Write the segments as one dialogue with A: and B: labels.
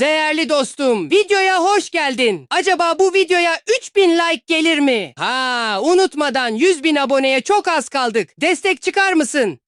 A: Değerli dostum, videoya hoş geldin. Acaba bu videoya 3000 like gelir mi? Ha, unutmadan 100 bin aboneye çok az kaldık. Destek çıkar mısın?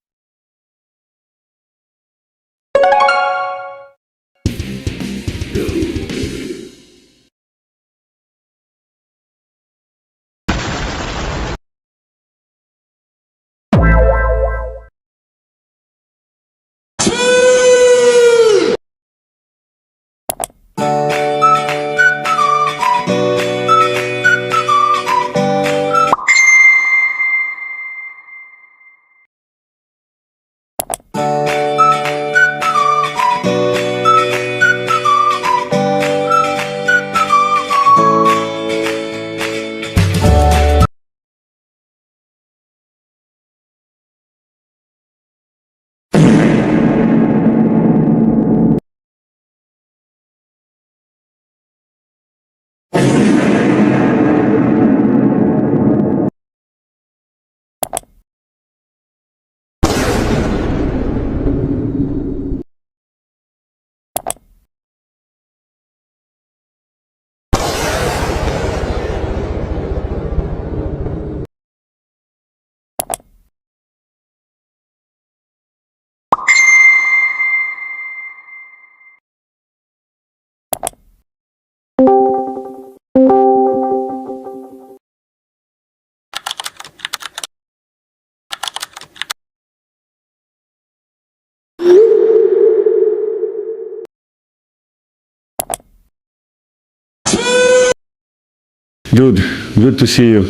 B: Good, good to see you.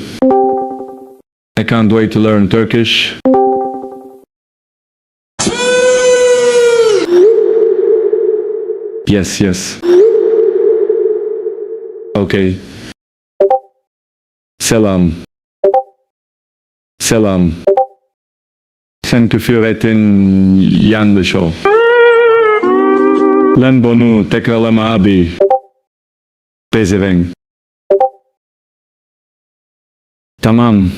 B: I can't wait to learn Turkish. Yes, yes. Okay. Selam. Selam. Sen küfür ettin yanlış o. Lan bunu tekrarlama abi. Pezevenk. Tamam.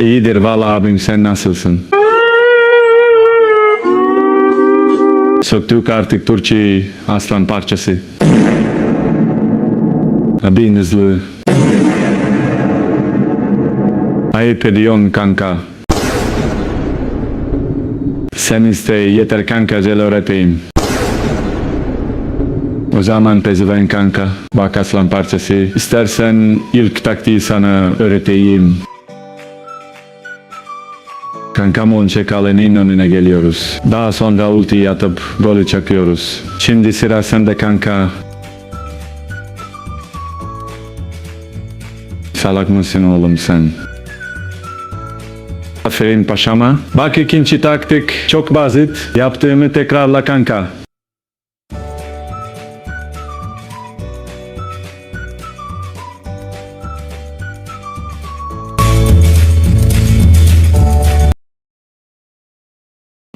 B: İyidir valla abim sen nasılsın? Söktük artık Türkçe aslan parçası. Abin hızlı. Ayıp ediyorsun kanka. Sen iste yeter kanka zel öğreteyim. O zaman pezeven kanka. Bak aslan parçası. İstersen ilk taktiği sana öğreteyim. Kankamon çekalenin önüne geliyoruz. Daha sonra ultiyi atıp golü çakıyoruz. Şimdi sıra sende kanka. Salak mısın oğlum sen? Aferin paşama. Bak ikinci taktik çok basit. Yaptığımı tekrarla kanka.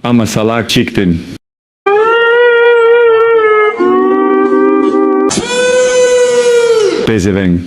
B: Ama salak çıktın. Pezevenk.